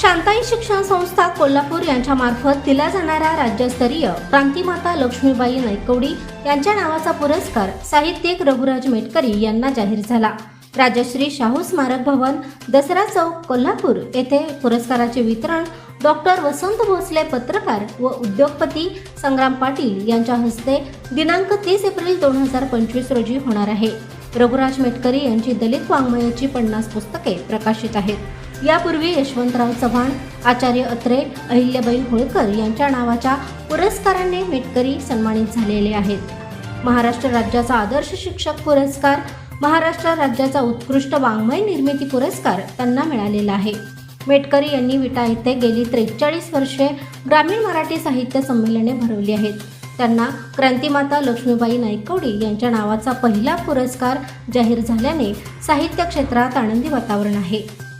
शांताई शिक्षण संस्था कोल्हापूर यांच्या मार्फत दिला जाणारा राज्यस्तरीय क्रांतीमाता लक्ष्मीबाई नायकवडी यांच्या नावाचा पुरस्कार साहित्यिक रघुराज मेटकरी यांना जाहीर झाला. राजश्री शाहू स्मारक भवन दसरा चौक कोल्हापूर येथे पुरस्काराचे वितरण डॉक्टर वसंत भोसले पत्रकार व उद्योगपती संग्राम पाटील यांच्या हस्ते दिनांक तीस एप्रिल दोन हजार पंचवीस रोजी होणार आहे. रघुराज मेटकरी यांची दलित वाङ्मयाची पन्नास पुस्तके प्रकाशित आहेत. यापूर्वी यशवंतराव चव्हाण आचार्य अत्रे अहिल्याबाई होळकर यांच्या नावाच्या पुरस्काराने मेटकरी सन्मानित झालेले आहेत. महाराष्ट्र राज्याचा आदर्श शिक्षक पुरस्कार महाराष्ट्र राज्याचा उत्कृष्ट वाङ्मय निर्मिती पुरस्कार त्यांना मिळालेला आहे. मेटकरी यांनी विटा येथे गेली त्रेचाळीस वर्षे ग्रामीण मराठी साहित्य संमेलने भरवली आहेत. त्यांना क्रांतिमाता लक्ष्मीबाई नायकवडी यांच्या नावाचा पहिला पुरस्कार जाहीर झाल्याने साहित्य क्षेत्रात आनंदी वातावरण आहे.